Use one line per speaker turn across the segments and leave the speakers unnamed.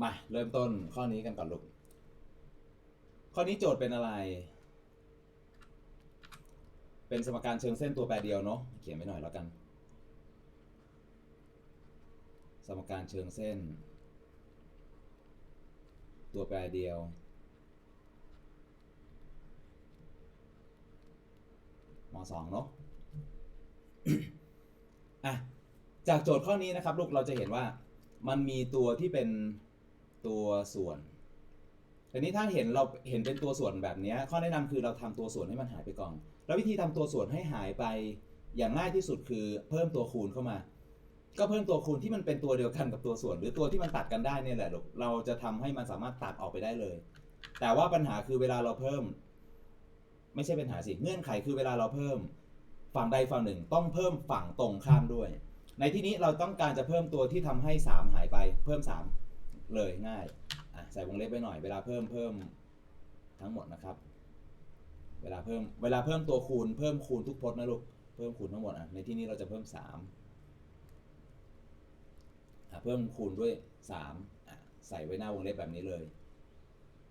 มาเริ่มต้นข้อนี้กันก่อนลูก ข้อนี้โจทย์เป็นอะไร เป็นสมการเชิงเส้นตัวแปรเดียวเนาะเขียนไว้หน่อยแล้วกัน สมการเชิงเส้น ตัวแปรเดียว มสองเนาะอะจากโจทย์ข้อนี้นะครับ ลูกเราจะเห็นว่ามันมีตัวที่เป็น ตัวส่วนทีนี้ถ้าเห็นเราเห็นเป็นตัวส่วนแบบนี้ข้อแนะนำคือเราทำตัวส่วนให้มันหายไปก่อน แล้ววิธีทำตัวส่วนให้หายไปอย่างง่ายที่สุดคือเพิ่มตัวคูณเข้ามา ก็เพิ่มตัวคูณที่มันเป็นตัวเดียวกันกับตัวส่วน หรือตัวที่มันตัดกันได้เนี่ยแหละเราจะทำให้มันสามารถตัดออกไปได้เลย แต่ว่าปัญหาคือเวลาเราเพิ่ม ไม่ใช่ปัญหาสิเงื่อนไขคือเวลาเราเพิ่ม ฝั่งใดฝั่งหนึ่ง ต้องเพิ่มฝั่งตรงข้ามด้วย ในที่นี้เราต้องการจะเพิ่มตัวที่ทำให้ 3 หายไป เพิ่ม 3 เลยง่ายอะใส่วงเล็บไปหน่อยเวลาเพิ่มเพิ่มทั้งหมดนะครับ เวลาเพิ่มเวลาเพิ่มตัวคูณเพิ่มคูณทุกพจน์นะลูกเพิ่มคูณทั้งหมดอะในที่นี้เราจะเพิ่ม3อะเพิ่มคูณด้วย3อะใส่ไว้หน้าวงเล็บแบบนี้เลย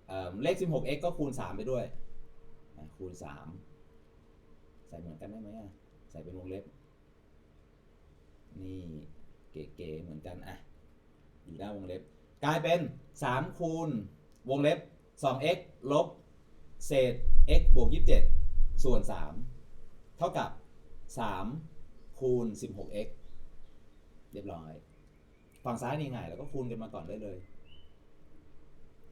เอ่อเลข 16x ก็คูณ 3 ไปด้วย คูณ 3 ใส่เหมือนกันได้ไหมอะ ใส่เป็นวงเล็บ นี่เก๋ๆเหมือนกันอะ อยู่หน้าวงเล็บ กลายเป็น 3 คูณ วงเล็บ 2x ลบ เศษ x บวก 27 ส่วน 3 เท่ากับ 3 คูณ 16x เรียบร้อย ฝั่งซ้ายนี่ง่ายแล้วก็คูณกันมาก่อนได้เลย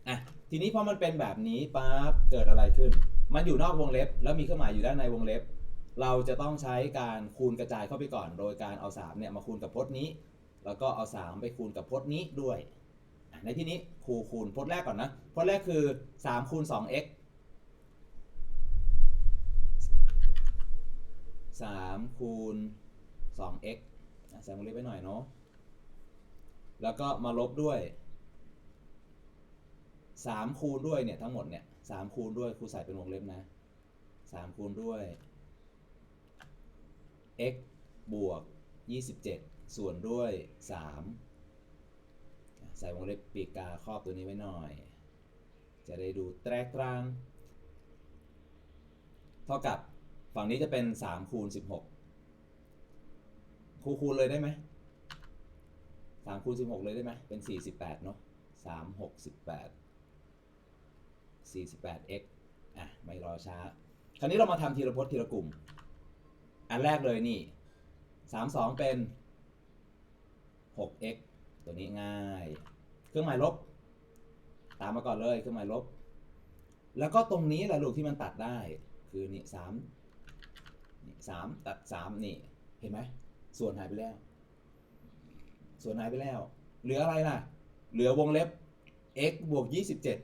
อะ ทีนี้พอมันเป็นแบบนี้ปั๊บเกิดอะไรขึ้น มันอยู่นอกวงเล็บ แล้วมีเครื่องหมายอยู่ด้านในวงเล็บ เราจะต้องใช้การคูณกระจายเข้าไปก่อน โดยการเอา 3 เนี่ยมาคูณกับพจน์นี้ แล้วก็เอา 3 ไปคูณกับพจน์นี้ด้วย ในที่นี้คูคูณพจน์แรกก่อนนะพจน์แรกคือ3คูณ 2x 3คูณ 2x อะใส่วงเล็บไปหน่อยเนาะแล้วก็มาลบด้วย 3 คูณด้วยเนี่ยทั้งหมดเนี่ย3คูณด้วยครูใส่เป็นวงเล็บนะ3คูณด้วย x บวก 27 ส่วนด้วย 3 ใส่วงเล็บปีกกาครอบตัวนี้ไว้หน่อย จะได้ดูแตรกตรางเท่ากับฝั่งนี้จะเป็น3คูณ16 คูณคูณเลยได้ไหม3คูณ16 เลยได้ไหมเป็น 48 เนาะ3 6 18 48x อะ ไม่รอช้า คราวนี้เรามาทำทีละพจน์ทีละกลุ่ม อันแรกเลยนี่สามสองเป็นหก x ตัวนี้ง่าย เครื่องหมายลบ ตามมาก่อนเลยเครื่องหมายลบ แล้วก็ตรงนี้แหละลูกที่มันตัดได้ คือนี่สามนี่สามตัดสามนี่ เห็นไหม ส่วนหายไปแล้ว ส่วนหายไปแล้ว เหลืออะไรล่ะ เหลือวงเล็บ x บวกยี่สิบเจ็ด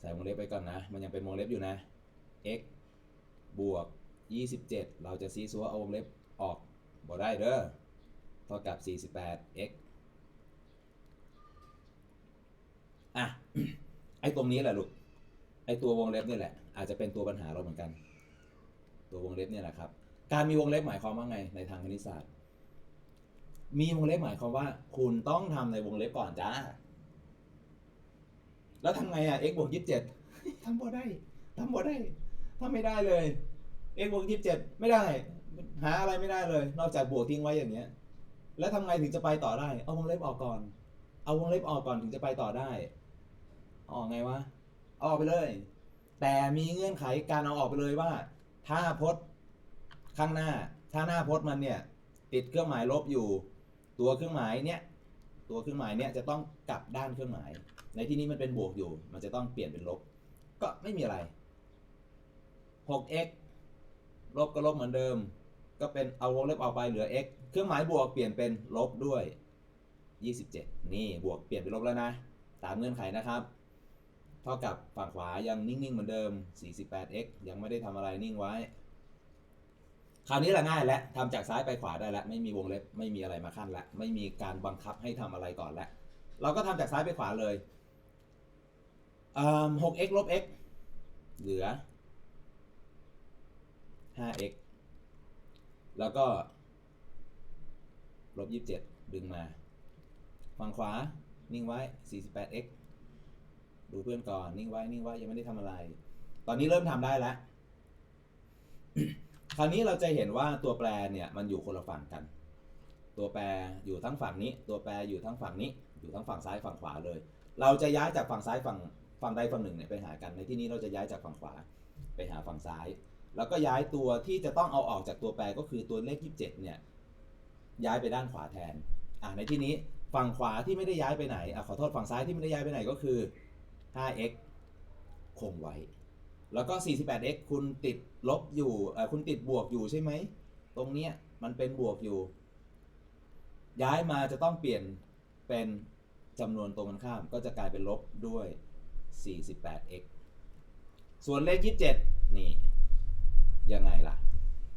ใส่วงเล็บไปก่อนนะ มันยังเป็นวงเล็บอยู่นะ x บวก 27 เราจะซีซัวเอาวงเล็บออกบ่ได้เด้อ เท่ากับ 48x อะไอ้ตรงนี้แหละลูกไอ้ตัววงเล็บนี่แหละ อาจจะเป็นตัวปัญหาเราเหมือนกัน ตัววงเล็บเนี่ยแหละครับ การมีวงเล็บหมายความว่าไงในทางคณิตศาสตร์ มีวงเล็บหมายความว่า คุณต้องทำในวงเล็บก่อนจ้า แล้วทำไงอะ x บวก27ทำบ่ได้ทำบ่ได้ทำไม่ได้เลย x บวก27ไม่ได้ หาอะไรไม่ได้เลย นอกจากบวกทิ้งไว้อย่างเงี้ย แล้วทำไงถึงจะไปต่อได้ เอาวงเล็บออกก่อน เอาวงเล็บออกก่อนถึงจะไปต่อได้ ออกไงวะเอาออกไปเลย แต่มีเงื่อนไขการเอาออกไปเลยว่า ถ้าพจน์ข้างหน้า ถ้าหน้าพจน์มันเนี่ย ติดเครื่องหมายลบอยู่ ตัวเครื่องหมายเนี่ยตัวเครื่องหมายเนี่ยจะต้องกลับด้านเครื่องหมาย ในที่นี้มันเป็นบวกอยู่ มันจะต้องเปลี่ยนเป็นลบ ก็ไม่มีอะไร 6x ลบก็ลบเหมือนเดิม ก็เป็นเอาวงเล็บออกไปเหลือ x เครื่องหมายบวกเปลี่ยนเป็นลบด้วย 27 นี่บวกเปลี่ยนเป็นลบแล้วนะ ตามเงื่อนไขนะครับ เท่ากับฝั่งขวายังนิ่งๆเหมือนเดิม 48x ยังไม่ได้ทำอะไรนิ่งไว้ คราวนี้ละง่ายแล้วทำจากซ้ายไปขวาได้แล้ว ไม่มีวงเล็บไม่มีอะไรมาขั้นแล้ว ไม่มีการบังคับให้ทำอะไรก่อนแล้ว เราก็ทำจากซ้ายไปขวาเลยอ่า 6x ลบ x เหลือ 5x แล้วก็ลบ 27 ดึงมา ฝั่งขวานิ่งไว้ 48x ดูเพื่อนก่อนนิ่งไว้นิ่งไว้ยังไม่ได้ทำอะไร ตอนนี้เริ่มทำได้แล้วคราวนี้เราจะเห็นว่าตัวแปรเนี่ยมันอยู่คนละฝั่งกัน ตัวแปรอยู่ทั้งฝั่งนี้ ตัวแปรอยู่ทั้งฝั่งนี้ อยู่ทั้งฝั่งซ้ายฝั่งขวาเลย เราจะย้ายจากฝั่งซ้ายฝั่งฝั่งใดฝั่งหนึ่งเนี่ยไปหากันในที่นี้เราจะย้ายจากฝั่งขวาไปหาฝั่งซ้าย แล้วก็ย้ายตัวที่จะต้องเอาออกจากตัวแปรก็คือตัวเลข 27 เนี่ยย้ายไปด้านขวาแทนอะในที่นี้ฝั่งขวาที่ไม่ได้ย้ายไปไหนอะขอโทษฝั่งซ้ายที่ไม่ได้ย้ายไปไหนก็คือ 5x คงไว้ แล้วก็ 48x คุณติดลบอยู่เออคุณติดบวกอยู่ใช่ไหม ตรงเนี้ยมันเป็นบวกอยู่ ย้ายมาจะต้องเปลี่ยนเป็นจำนวนตรงกันข้าม ก็จะกลายเป็นลบด้วย 48x ส่วนเลข 27 นี่ ยังไงล่ะ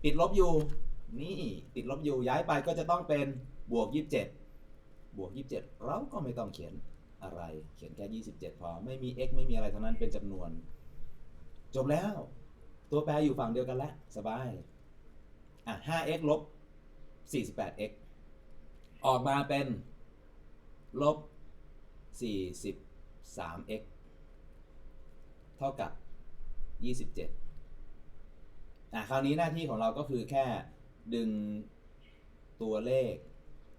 ติดลบอยู่ นี่ติดลบอยู่ย้ายไปก็จะต้องเป็นบวก 27 บวก 27 เราก็ไม่ต้องเขียน อะไร เขียนแค่27 พอ ไม่มี x ไม่มีอะไรทั้งนั้นเป็นจำนวน จบแล้ว ตัวแปรอยู่ฝั่งเดียวกันแล้ว สบาย อะ 5x ลบ 48x ออกมาเป็น ลบ 43x เท่ากับ 27 อะ คราวนี้หน้าที่ของเราก็คือแค่ดึงตัวเลข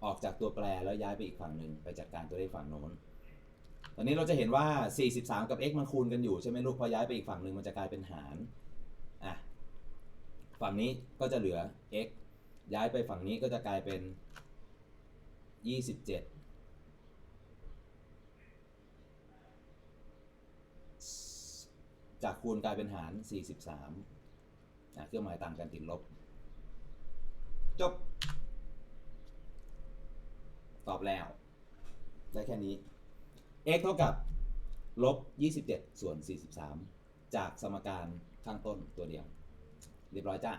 ออกจากตัวแปรแล้วย้ายไปอีกฝั่งหนึ่งไปจัดการตัวเลขฝั่งโน้น ตอนนี้เราจะเห็นว่า 43 กับ x มันคูณกันอยู่ใช่ไหมลูก พอย้ายไปอีกฝั่งหนึ่งมันจะกลายเป็นหารอะฝั่งนี้ก็จะเหลือ x ย้ายไปฝั่งนี้ก็จะกลายเป็น 27 จากคูณกลายเป็นหาร 43อะเครื่องหมายต่างกันติดลบ จบ ตอบแล้ว ได้แค่นี้ x เท่ากับลบ 27 ส่วน 43 จากสมการข้างต้นตัวเดียว เรียบร้อยจ้า